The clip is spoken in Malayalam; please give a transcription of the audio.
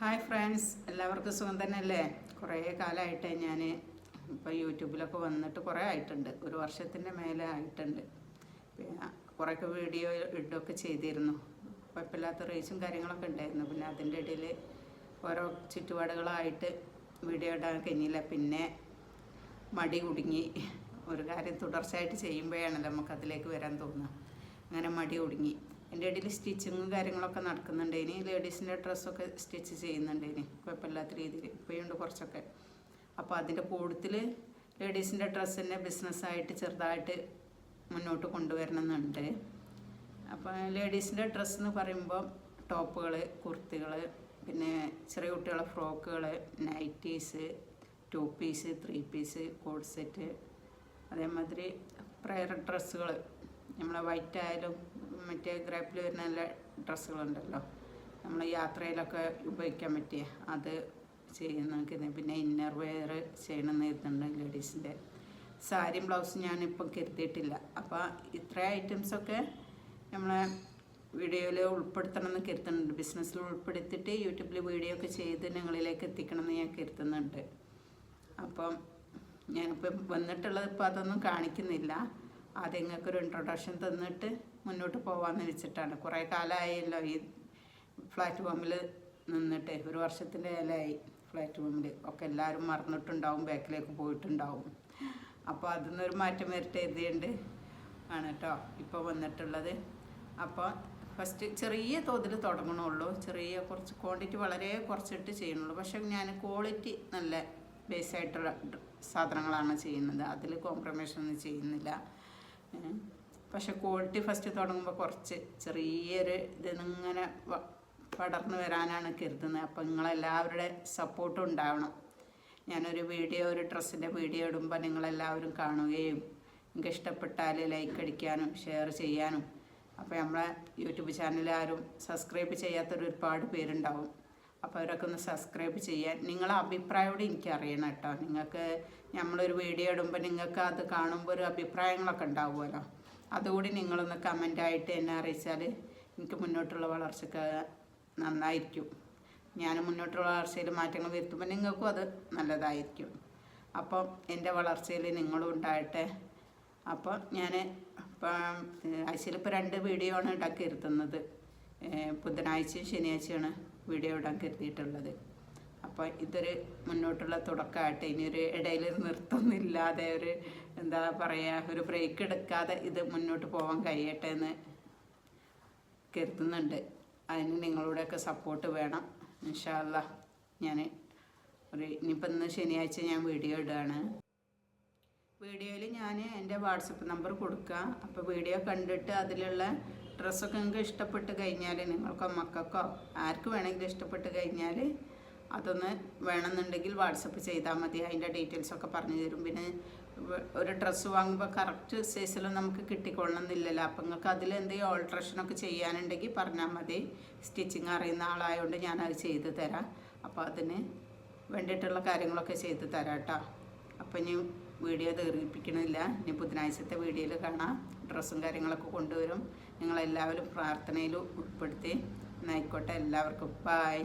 ഹായ് ഫ്രണ്ട്സ് എല്ലാവർക്കും സുഖം തന്നെയല്ലേ? കുറേ കാലമായിട്ട് ഞാൻ ഇപ്പോൾ യൂട്യൂബിലൊക്കെ വന്നിട്ട് കുറേ ആയിട്ടുണ്ട്. ഒരു വർഷത്തിന്റെ മേലെ ആയിട്ടുണ്ട്. പിന്നെ കുറേയൊക്കെ വീഡിയോ ഇടുകയൊക്കെ ചെയ്തിരുന്നു. കുഴപ്പമില്ലാത്ത റീച്ചും കാര്യങ്ങളൊക്കെ ഉണ്ടായിരുന്നു. പിന്നെ അതിന്റെ ഇടയിൽ ഓരോ ചുറ്റുപാടുകളായിട്ട് വീഡിയോ ഇടാൻ കഴിഞ്ഞില്ല പിന്നെ മടി കുടുങ്ങി. ഒരു കാര്യം തുടർച്ചയായിട്ട് ചെയ്യുമ്പോഴാണല്ലോ നമുക്ക് അതിലേക്ക് വരാൻ തോന്നുക. അങ്ങനെ മടി കുടുങ്ങി. എന്റെ ഇടയിൽ സ്റ്റിച്ചിങ്ങും കാര്യങ്ങളൊക്കെ നടക്കുന്നുണ്ട് ഇനി ലേഡീസിന്റെ ഡ്രസ്സൊക്കെ സ്റ്റിച്ച് ചെയ്യുന്നുണ്ട് ഇനി കുഴപ്പമില്ലാത്ത രീതിയിൽ. ഇപ്പോഴുണ്ട് കുറച്ചൊക്കെ. അപ്പോൾ അതിന്റെ കൂടുതൽ ലേഡീസിന്റെ ഡ്രസ്സിന്റെ ബിസിനസ്സായിട്ട് ചെറുതായിട്ട് മുന്നോട്ട് കൊണ്ടുവരണമെന്നുണ്ട്. അപ്പോൾ ലേഡീസിന്റെ ഡ്രസ്സ് എന്ന് പറയുമ്പോൾ ടോപ്പുകൾ കുർത്തികൾ പിന്നെ ചെറിയ കുട്ടികളെ ഫ്രോക്കുകൾ nighties two piece three piece cord set അതേമാതിരി പ്രയർ ഡ്രസ്സുകൾ. നമ്മളെ വൈറ്റ് ആയാലും മറ്റേ ഗ്രാപ്പിൽ വരുന്ന നല്ല ഡ്രസ്സുകളുണ്ടല്ലോ. നമ്മൾ യാത്രയിലൊക്കെ ഉപയോഗിക്കാൻ പറ്റിയ അത് ചെയ്യുന്ന പിന്നെ ഇന്നർ വെയർ ചെയ്യണമെന്ന് കരുതുന്നുണ്ട് ലേഡീസിന്റെ സാരിയും ബ്ലൗസും ഞാനിപ്പം കരുതിയിട്ടില്ല. അപ്പോൾ ഇത്ര ഐറ്റംസൊക്കെ നമ്മളെ വീഡിയോയിൽ ഉൾപ്പെടുത്തണം എന്ന് കരുതുന്നുണ്ട് ബിസിനസ്സിൽ ഉൾപ്പെടുത്തിയിട്ട് യൂട്യൂബിൽ വീഡിയോ ഒക്കെ ചെയ്ത് നിങ്ങളിലേക്ക് എത്തിക്കണം എന്ന് ഞാൻ കരുതുന്നുണ്ട്. അപ്പം ഞാനിപ്പം വന്നിട്ടുള്ളത് ഇപ്പോൾ അതൊന്നും കാണിക്കുന്നില്ല. ആദ്യം നിങ്ങൾക്കൊരു ഇൻട്രൊഡക്ഷൻ തന്നിട്ട് മുന്നോട്ട് പോകാമെന്ന് വെച്ചിട്ടാണ്. കുറേ കാലമായല്ലോ ഈ പ്ലാറ്റ്ഫോമിൽ നിന്നിട്ട്. ഒരു വർഷത്തിന്റെ ഇലയായി പ്ലാറ്റ്ഫോമിൽ ഒക്കെ എല്ലാവരും മറന്നിട്ടുണ്ടാവും ബാക്കിലേക്ക് പോയിട്ടുണ്ടാവും. അപ്പോൾ അതിൽ നിന്നൊരു മാറ്റം വരട്ടെ എഴുതിയുണ്ട് ആണ് കേട്ടോ ഇപ്പോൾ വന്നിട്ടുള്ളത്. അപ്പോൾ ഫസ്റ്റ് ചെറിയ തോതിൽ തുടങ്ങണുള്ളൂ. ചെറിയ കുറച്ച് ക്വാണ്ടിറ്റി വളരെ കുറച്ചിട്ട് ചെയ്യണുള്ളൂ പക്ഷേ ഞാൻ ക്വാളിറ്റി നല്ല ബേസ് ആയിട്ടുള്ള സാധനങ്ങളാണ് ചെയ്യുന്നത്. അതിൽ കോംപ്രമൈസ് ഒന്നും ചെയ്യുന്നില്ല. പക്ഷെ ക്വാളിറ്റി ഫസ്റ്റ് തുടങ്ങുമ്പോൾ കുറച്ച് ചെറിയൊരു ഇതിങ്ങനെ പടർന്നു വരാനാണ് കരുതുന്നത് അപ്പം നിങ്ങളെല്ലാവരുടെ സപ്പോർട്ടും ഉണ്ടാവണം. ഞാനൊരു വീഡിയോ ഒരു ഡ്രസ്സിന്റെ വീഡിയോ ഇടുമ്പോൾ നിങ്ങളെല്ലാവരും കാണുകയും നിങ്ങൾക്ക് ഇഷ്ടപ്പെട്ടാൽ ലൈക്ക് അടിക്കാനും ഷെയർ ചെയ്യാനും. അപ്പോൾ നമ്മളെ യൂട്യൂബ് ചാനൽ ആരും സബ്സ്ക്രൈബ് ചെയ്യാത്തൊരു ഒരുപാട് പേരുണ്ടാവും. അപ്പോൾ അവരൊക്കെ ഒന്ന് സബ്സ്ക്രൈബ് ചെയ്യാൻ നിങ്ങളെ അഭിപ്രായമോട് എനിക്ക് അറിയണം കേട്ടോ നിങ്ങൾക്ക് നമ്മളൊരു വീഡിയോ ഇടുമ്പോൾ നിങ്ങൾക്ക് അത് കാണുമ്പോൾ ഒരു അഭിപ്രായങ്ങളൊക്കെ ഉണ്ടാവുമല്ലോ അതുകൂടി നിങ്ങളൊന്ന് കമന്റായിട്ട് എന്നെ അറിയിച്ചാൽ എനിക്ക് മുന്നോട്ടുള്ള വളർച്ചയ്ക്ക് നന്നായിരിക്കും. ഞാൻ മുന്നോട്ടുള്ള വളർച്ചയിൽ മാറ്റങ്ങൾ വരുത്തുമ്പോൾ നിങ്ങൾക്കും അത് നല്ലതായിരിക്കും. അപ്പം എന്റെ വളർച്ചയിൽ നിങ്ങളും ഉണ്ടാകട്ടെ. അപ്പോൾ ഞാൻ ഇപ്പം ആഴ്ചയിൽ ഇപ്പോൾ രണ്ട് വീഡിയോ ആണ് ഇടാൻ ഇരുത്തുന്നത്. ബുധനാഴ്ചയും ശനിയാഴ്ചയാണ് വീഡിയോ ഇടാൻ കരുതിയിട്ടുള്ളത്. അപ്പോൾ ഇതൊരു മുന്നോട്ടുള്ള തുടക്കമായിട്ട് ഇനി ഒരു ഇടയിൽ ഒരു നിർത്തമൊന്നുമില്ലാതെ ഒരു എന്താ പറയുക ഒരു ബ്രേക്ക് എടുക്കാതെ ഇത് മുന്നോട്ട് പോകാൻ കഴിയട്ടെ എന്ന് കരുതുന്നുണ്ട്. അതിന് നിങ്ങളുടെയൊക്കെ സപ്പോർട്ട് വേണം. ഇൻഷാല്ല ഞാൻ ഒരു ഇനിയിപ്പോൾ ഇന്ന് ശനിയാഴ്ച ഞാൻ വീഡിയോ ഇടുകയാണ്. വീഡിയോയിൽ ഞാൻ എന്റെ വാട്സപ്പ് നമ്പർ കൊടുക്കുക അപ്പോൾ വീഡിയോ കണ്ടിട്ട് അതിലുള്ള ഡ്രസ്സൊക്കെ നിങ്ങൾക്ക് ഇഷ്ടപ്പെട്ട് കഴിഞ്ഞാൽ നിങ്ങൾക്കോ മക്കൾക്കോ ആർക്ക് വേണമെങ്കിലും ഇഷ്ടപ്പെട്ട് കഴിഞ്ഞാൽ അതൊന്ന് വേണമെന്നുണ്ടെങ്കിൽ വാട്സപ്പ് ചെയ്താൽ മതി. അതിന്റെ ഡീറ്റെയിൽസൊക്കെ പറഞ്ഞു തരും. പിന്നെ ഒരു ഡ്രസ്സ് വാങ്ങുമ്പോൾ കറക്റ്റ് സൈസിൽ നമുക്ക് കിട്ടിക്കൊള്ളണം എന്നില്ലല്ലോ അപ്പം നിങ്ങൾക്ക് അതിൽ എന്തെങ്കിലും ഓൾട്രേഷനൊക്കെ ചെയ്യാനുണ്ടെങ്കിൽ പറഞ്ഞാൽ മതി. സ്റ്റിച്ചിങ് അറിയുന്ന ആളായതുകൊണ്ട് ഞാനത് ചെയ്തു തരാം. അപ്പോൾ അതിന് വേണ്ടിയിട്ടുള്ള കാര്യങ്ങളൊക്കെ ചെയ്തു തരാം കേട്ടോ. അപ്പം ഇനി വീഡിയോ ദീർഘിപ്പിക്കണില്ല ഇനി ബുധനാഴ്ചത്തെ വീഡിയോയിൽ കാണാം. ഡ്രസ്സും കാര്യങ്ങളൊക്കെ കൊണ്ടുവരും. നിങ്ങളെല്ലാവരും പ്രാർത്ഥനയിൽ ഉൾപ്പെടുത്തി. എന്നായിക്കോട്ടെ. എല്ലാവർക്കും ബായ്